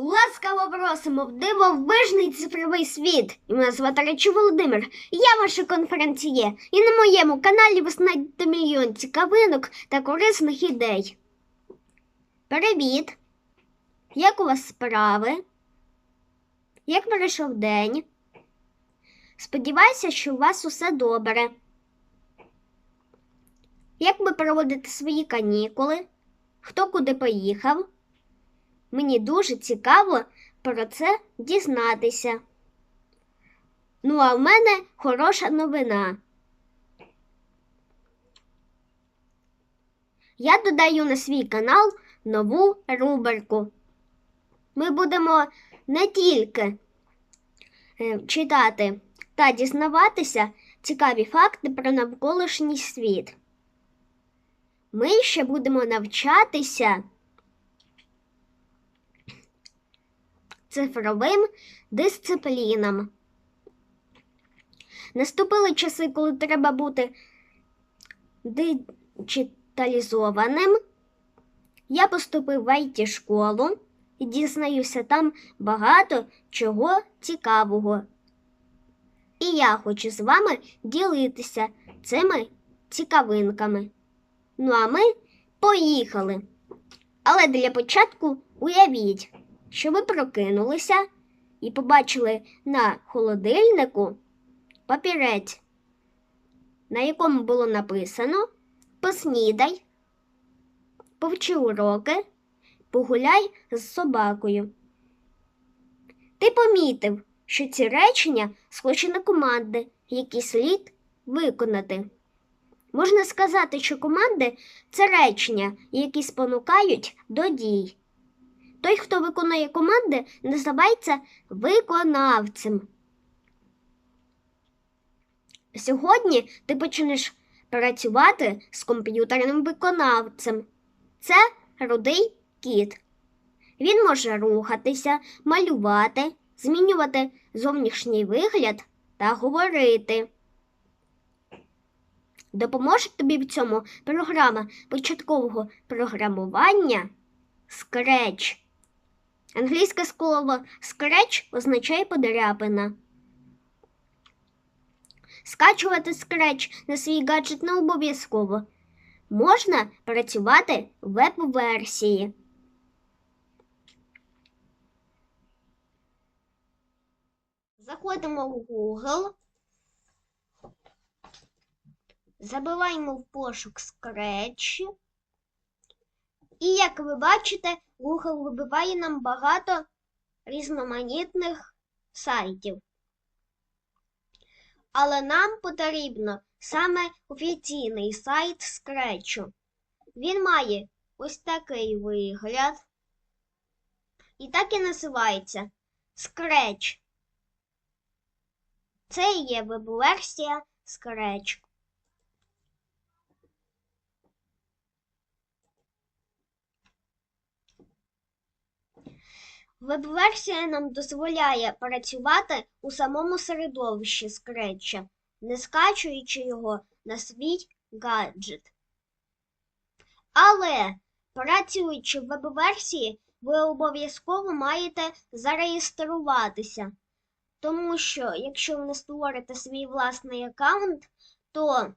Ласкаво просимо в дивовижний цифровий світ. І мене звати Речі Володимир. Я ваш конференціє. І на моєму каналі ви знайдете мільйон цікавинок та корисних ідей. Привіт! Як у вас справи? Як пройшов день? Сподіваюся, що у вас усе добре. Як ви проводите свої канікули? Хто куди поїхав? Мені дуже цікаво про це дізнатися. Ну, а в мене хороша новина. Я додаю на свій канал нову рубрику. Ми будемо не тільки е, читати та дізнаватися цікаві факти про навколишній світ. Ми ще будемо навчатися. Цифровим дисциплінам. Наступили часи, коли треба бути диджиталізованим. Я поступив в it школу і дізнаюся там багато чого цікавого. І я хочу з вами ділитися цими цікавинками. Ну а ми поїхали. Але для початку уявіть що ви прокинулися і побачили на холодильнику папірець, на якому було написано Поснідай, повчи уроки, погуляй з собакою. Ти помітив, що ці речення схожі на команди, які слід виконати. Можна сказати, що команди це речення, які спонукають до дій. Той, хто виконує команди, називається виконавцем. Сьогодні ти почнеш працювати з комп'ютерним виконавцем. Це рудий кіт. Він може рухатися, малювати, змінювати зовнішній вигляд та говорити. Допоможе тобі в цьому програма початкового програмування Scratch. Англійське слово Scratch означає подряпина. Скачувати Scratch на свій гаджет не обов'язково. Можна працювати в веб-версії. Заходимо в Google. Забиваємо в пошук Scratch. І як ви бачите, Google вибиває нам багато різноманітних сайтів. Але нам потрібно саме офіційний сайт Scratch. Він має ось такий вигляд. І так і називається Scratch. Це є веб-версія Scratch. Веб-версія нам дозволяє працювати у самому середовищі скретча, не скачуючи його на свій гаджет. Але, працюючи в веб-версії, ви обов'язково маєте зареєструватися. Тому що, якщо ви не створите свій власний аккаунт, то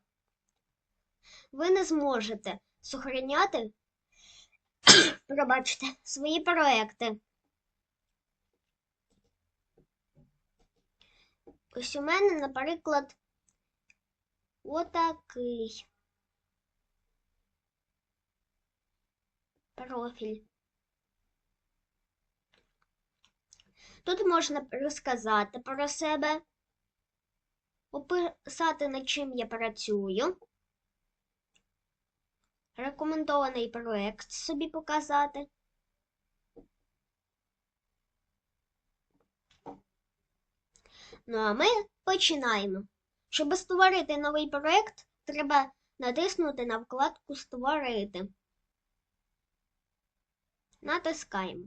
ви не зможете сохраняти, пробачте, свої проекти. Ось у мене, наприклад, отакий профіль. Тут можна розказати про себе, описати, над чим я працюю, рекомендований проєкт собі показати. Ну а ми починаємо. Щоб створити новий проєкт, треба натиснути на вкладку Створити. Натискаємо.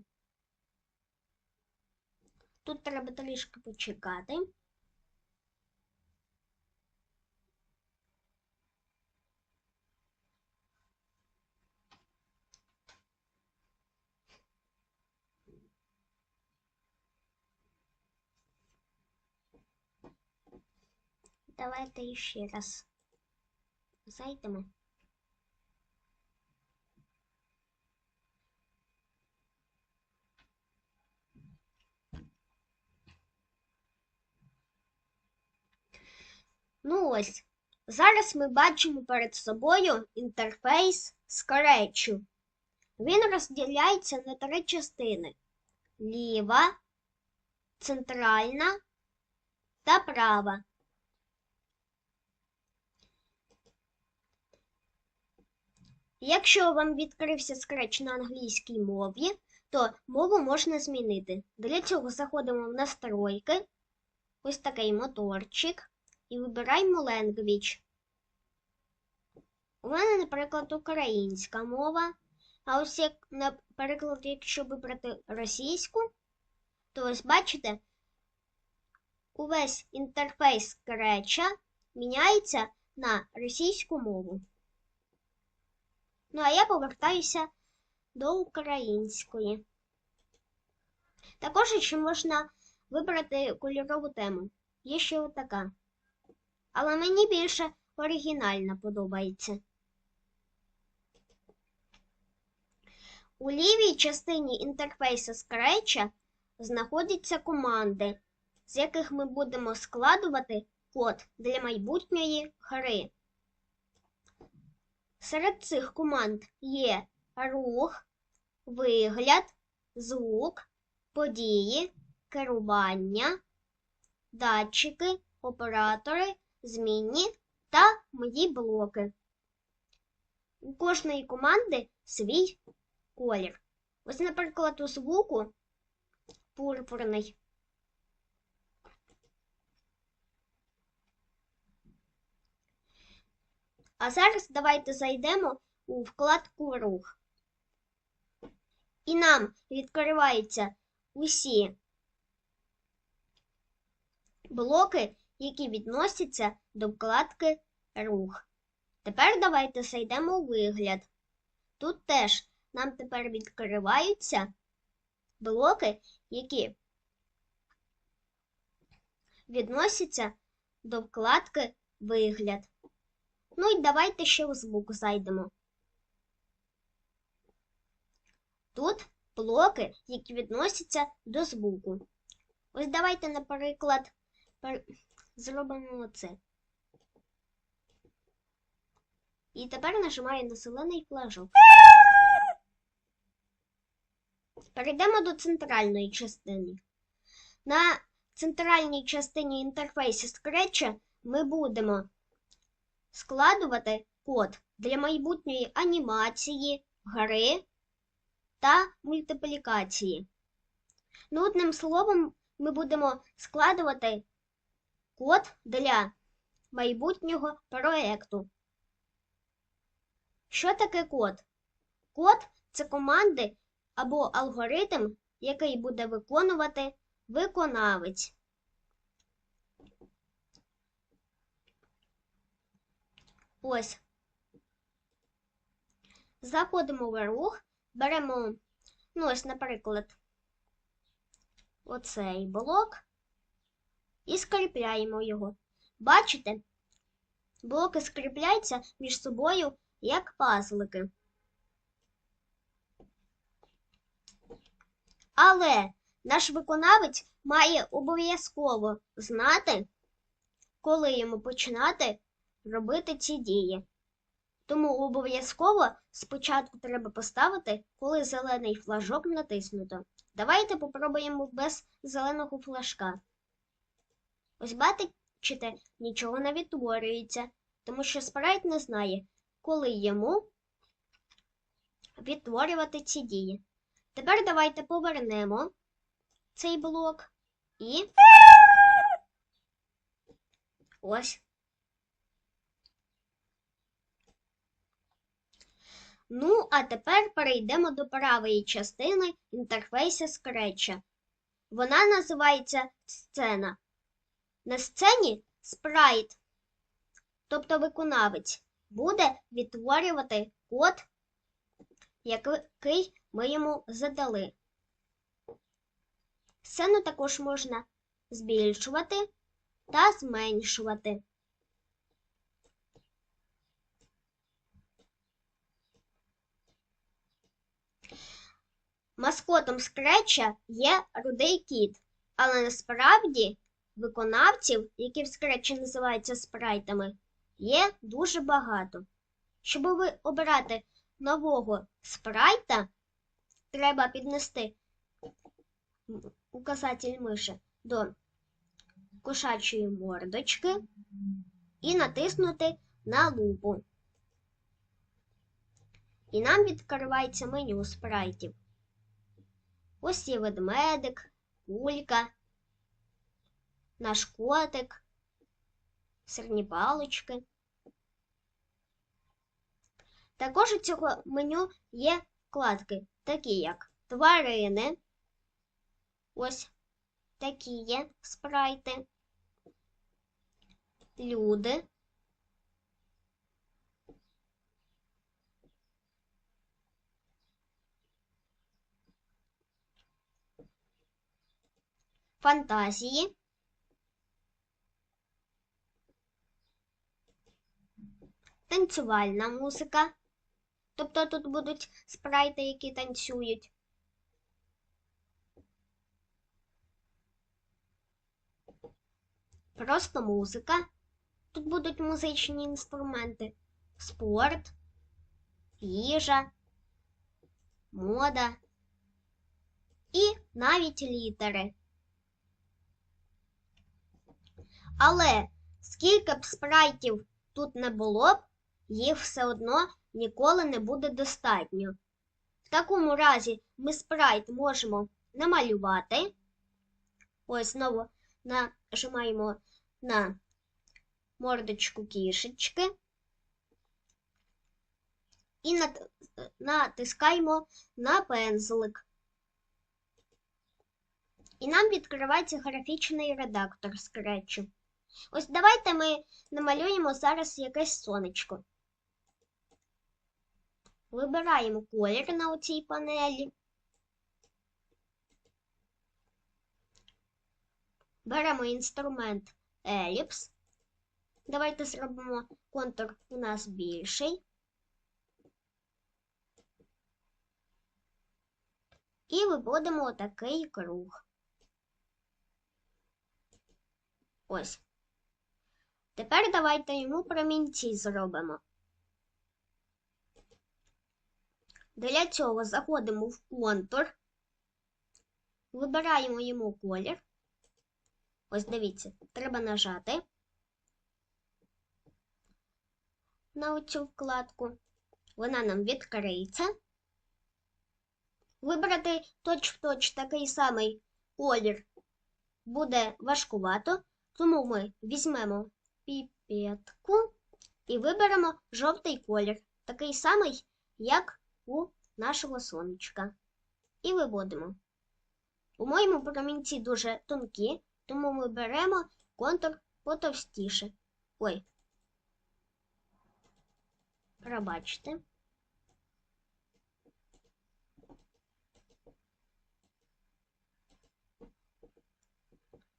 Тут треба трішки почекати. Давайте ще раз зайдемо. Ну ось, зараз ми бачимо перед собою інтерфейс з Scratch. Він розділяється на три частини: ліва, центральна та права. Якщо вам відкрився Scratch на англійській мові, то мову можна змінити. Для цього заходимо в настройки, ось такий моторчик, і вибираємо Language. У мене, наприклад, українська мова. А ось як, наприклад, якщо вибрати російську, то ось бачите, увесь інтерфейс Scratch міняється на російську мову. Ну, а я повертаюся до української. Також ще можна вибрати кольорову тему. Є ще отака. Але мені більше оригінальна подобається. У лівій частині інтерфейсу Scratch знаходяться команди, з яких ми будемо складувати код для майбутньої гри. Серед цих команд є рух, вигляд, звук, події, керування, датчики, оператори, змінні та мої блоки. У кожної команди свій колір. Ось, наприклад, у звуку пурпурний. А зараз давайте зайдемо у вкладку рух. І нам відкриваються усі блоки, які відносяться до вкладки рух. Тепер давайте зайдемо у вигляд. Тут теж нам тепер відкриваються блоки, які відносяться до вкладки вигляд. Ну і давайте ще в звук зайдемо. Тут блоки, які відносяться до звуку. Ось давайте, наприклад, зробимо оце. І тепер нажимаю на зелений флажок. Перейдемо до центральної частини. На центральній частині інтерфейсу Scratch ми будемо складувати код для майбутньої анімації, гри та мультиплікації. Ну, одним словом, ми будемо складувати код для майбутнього проєкту. Що таке код? Код це команди або алгоритм, який буде виконувати виконавець. Ось. Заходимо в рух, беремо, ну, ось, наприклад, оцей блок і скріпляємо його. Бачите? Блоки скріпляються між собою як пазлики. Але наш виконавець має обов'язково знати, коли йому починати робити ці дії. Тому обов'язково спочатку треба поставити, коли зелений флажок натиснуто. Давайте попробуємо без зеленого флажка. Ось бачите, нічого не відтворюється, тому що спрайт не знає, коли йому відтворювати ці дії. Тепер давайте повернемо цей блок і ось. Ну, а тепер перейдемо до правої частини інтерфейсу Scratch. Вона називається сцена. На сцені спрайт, тобто виконавець, буде відтворювати код, який ми йому задали. Сцену також можна збільшувати та зменшувати. Маскотом скретча є рудий кіт, але насправді виконавців, які в скретчі називаються спрайтами, є дуже багато. Щоб ви обирати нового спрайта, треба піднести указатель миші до кошачої мордочки і натиснути на лупу. І нам відкривається меню спрайтів. Ось є ведмедик, кулька, наш котик, сирні палочки. Також у цього меню є вкладки, такі як тварини. Ось такі є спрайти, люди. Фантазії. Танцювальна музика. Тобто тут будуть спрайти, які танцюють. Просто музика. Тут будуть музичні інструменти, спорт, їжа, мода і навіть літери. Але скільки б спрайтів тут не було б, їх все одно ніколи не буде достатньо. В такому разі ми спрайт можемо намалювати. Ось знову нажимаємо на мордочку кішечки і натискаємо на пензлик. І нам відкривається графічний редактор скретчу. Ось давайте ми намалюємо зараз якесь сонечко. Вибираємо колір на цій панелі. Беремо інструмент еліпс. Давайте зробимо контур у нас більший. І виводимо отакий круг. Ось. Тепер давайте йому промінці зробимо. Для цього заходимо в контур, вибираємо йому колір. Ось дивіться, треба нажати на оцю вкладку. Вона нам відкриється. Вибрати точ-в-точ такий самий колір буде важкувато, тому ми візьмемо піпетку і виберемо жовтий колір, такий самий, як у нашого сонечка. І виводимо. У моєму промінці дуже тонкі, тому ми беремо контур потовстіше. Ой. Пробачте.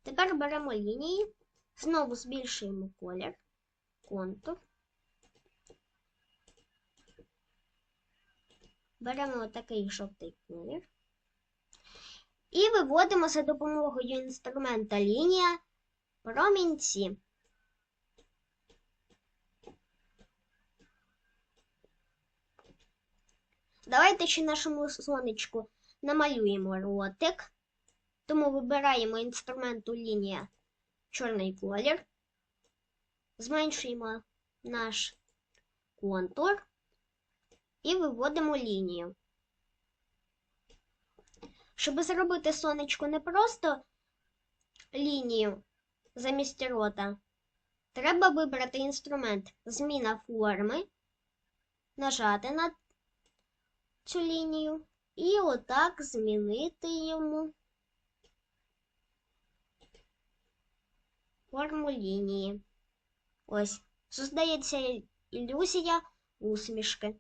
Тепер беремо лінії, знову збільшуємо колір, контур. Беремо такий жовтий колір. І виводимо за допомогою інструмента лінія промінці. Давайте ще нашому сонечку намалюємо ротик. Тому вибираємо інструменту лінія чорний колір, зменшуємо наш контур і виводимо лінію. Щоб зробити сонечко не просто лінію замість рота, треба вибрати інструмент зміна форми, нажати на цю лінію і отак змінити йому форму лінії. Ось, создається ілюзія усмішки.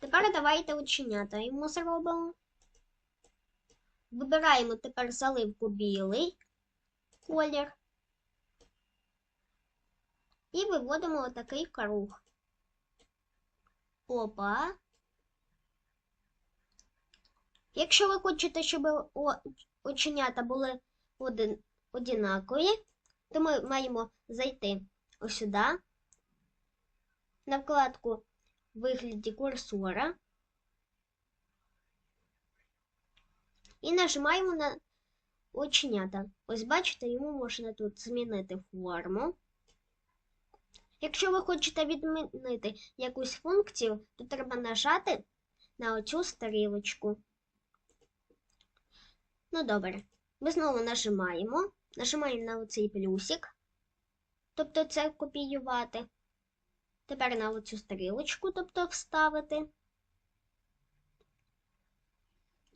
Тепер давайте оченята йому зробимо. Вибираємо тепер заливку білий колір і виводимо отакий круг. Опа. Якщо ви хочете, щоб оченята були один, одинакові, то ми маємо зайти ось сюди, на вкладку вигляді курсора. І нажимаємо на оченята. Ось бачите, йому можна тут змінити форму. Якщо ви хочете відмінити якусь функцію, то треба нажати на оцю стрілочку. Ну, добре. Ми знову нажимаємо. Нажимаємо на оцей плюсик. Тобто це копіювати. Тепер на оцю стрілочку, тобто вставити.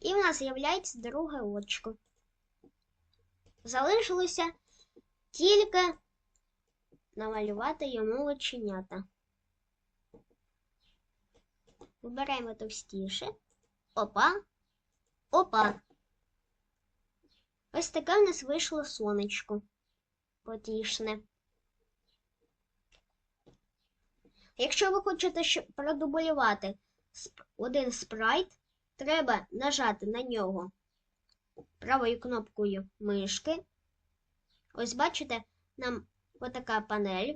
І в нас з'являється друге очко. Залишилося тільки намалювати йому оченята. Вибираємо товстіше. Опа. Опа. Ось таке в нас вийшло сонечко. Потішне. Якщо ви хочете продублювати один спрайт, треба нажати на нього правою кнопкою мишки. Ось бачите, нам отака панель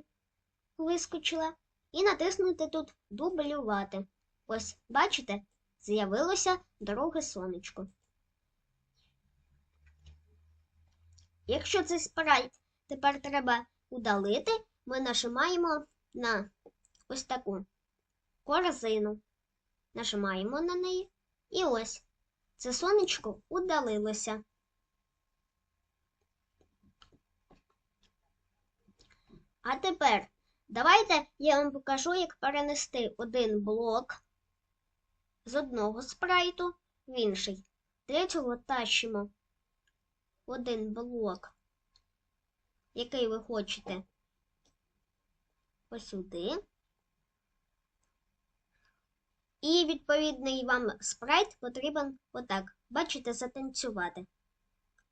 вискочила. І натиснути тут дублювати. Ось, бачите, з'явилося друге сонечко. Якщо цей спрайт тепер треба удалити, ми нажимаємо на ось таку корзину. Нажимаємо на неї. І ось це сонечко удалилося. А тепер давайте я вам покажу, як перенести один блок з одного спрайту в інший. Для цього тащимо один блок, який ви хочете ось сюди. І відповідний вам спрайт потрібен отак, бачите, затанцювати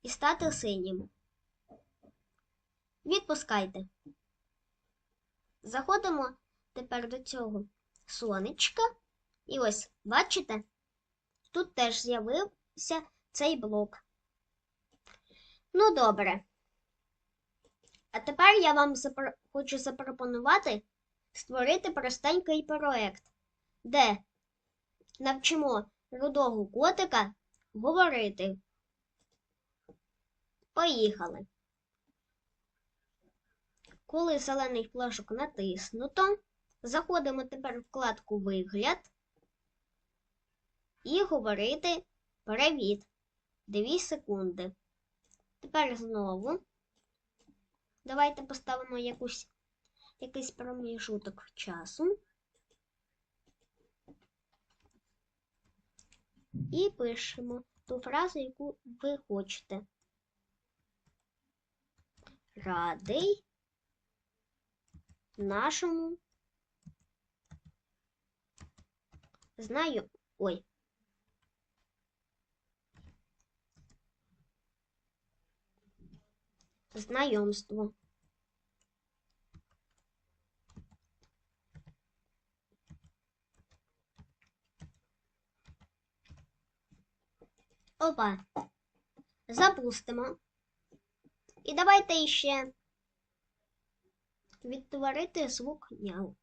і стати синім. Відпускайте. Заходимо тепер до цього сонечка. І ось, бачите, тут теж з'явився цей блок. Ну, добре. А тепер я вам запро... хочу запропонувати створити простенький проект, де навчимо рудого котика говорити. Поїхали. Коли зелений флажок натиснуто, заходимо тепер в вкладку Вигляд і говорити Привіт. 2 секунди. Тепер знову. Давайте поставимо якусь, якийсь проміжуток часу. І пишемо ту фразу, яку ви хочете. Радий нашому знаю. Ой. Знайомство. Опа. Запустимо. І давайте іще відтворити звук няу.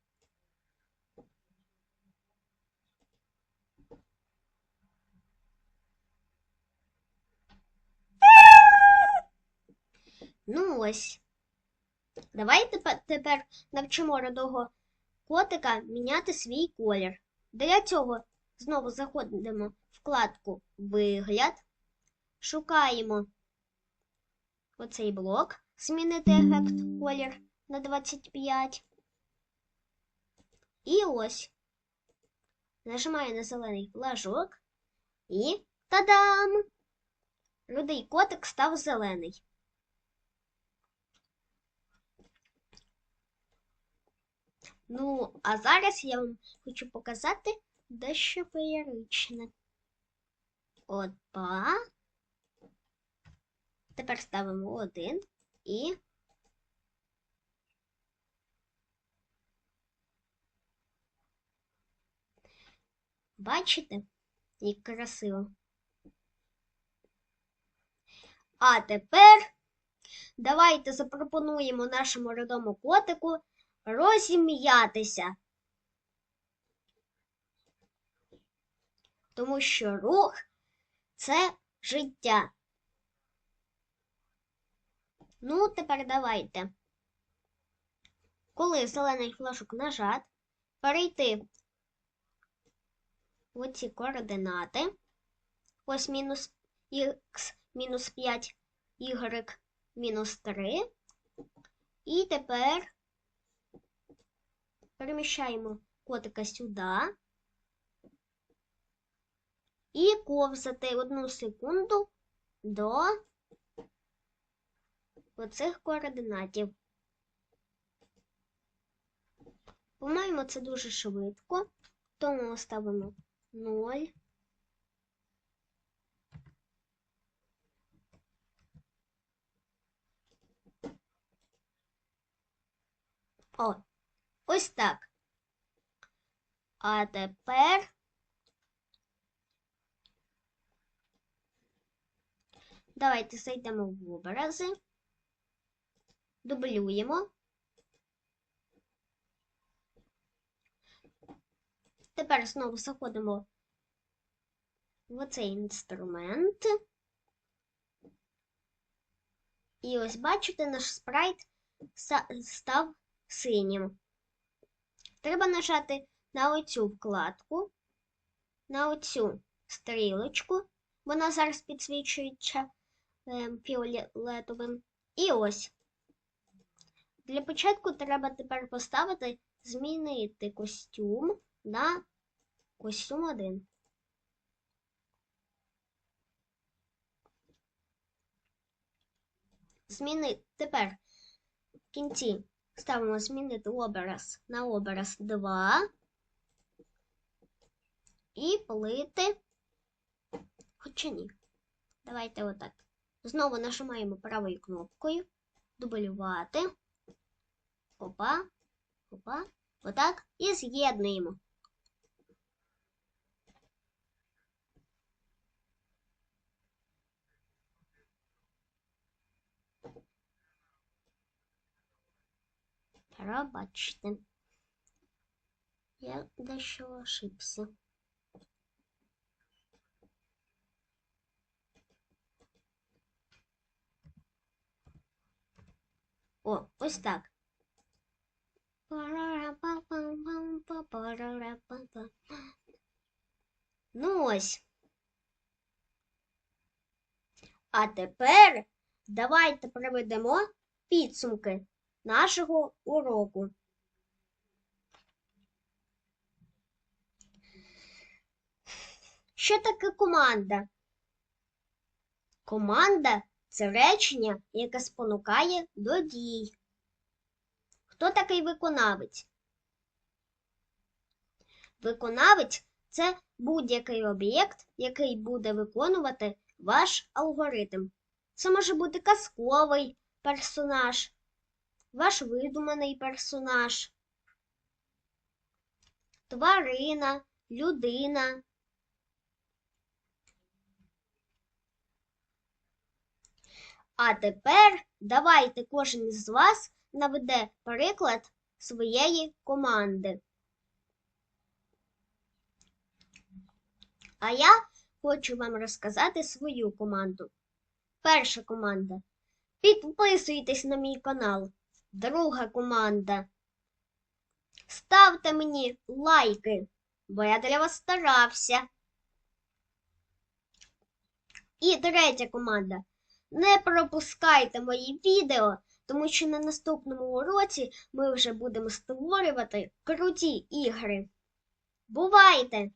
Ну ось. Давайте тепер навчимо родого котика міняти свій колір. Для цього знову заходимо в вкладку Вигляд, шукаємо оцей блок, змінити ефект колір на 25. І ось. Нажимаю на зелений флажок і та-дам! Рудий котик став зелений. Ну, а зараз я вам хочу показати дещо феєричне. Опа. Тепер ставимо один і. Бачите, як красиво. А тепер давайте запропонуємо нашому родому котику розім'ятися. Тому що рух це життя. Ну, тепер давайте. Коли зелений флажок нажат, перейти в оці координати. Ось мінус х мінус 5, y мінус 3. І тепер переміщаємо котика сюди і ковзати одну секунду до оцих координатів. По-моєму, це дуже швидко, тому ставимо 0. О, ось так. А тепер давайте зайдемо в образи, дублюємо. Тепер знову заходимо в цей інструмент. І ось бачите, наш спрайт став синім. Треба нажати на оцю вкладку, на оцю стрілочку, вона зараз підсвічується е, фіолетовим. І ось. Для початку треба тепер поставити змінити костюм на костюм 1. Зміни тепер в кінці ставимо змінити образ на образ 2 і плити. Хоча ні. Давайте отак. Знову нажимаємо правою кнопкою, дублювати. Опа, опа, отак і з'єднуємо. Пробачте. Я дещо ошибся. О, ось так. Ну ось. А тепер давайте проведемо підсумки нашого уроку. Що таке команда? Команда це речення, яке спонукає до дій. Хто такий виконавець? Виконавець це будь-який об'єкт, який буде виконувати ваш алгоритм. Це може бути казковий персонаж, ваш видуманий персонаж, тварина, людина. А тепер давайте кожен із вас наведе приклад своєї команди. А я хочу вам розказати свою команду. Перша команда. Підписуйтесь на мій канал. Друга команда. Ставте мені лайки, бо я для вас старався. І третя команда. Не пропускайте мої відео, тому що на наступному уроці ми вже будемо створювати круті ігри. Бувайте!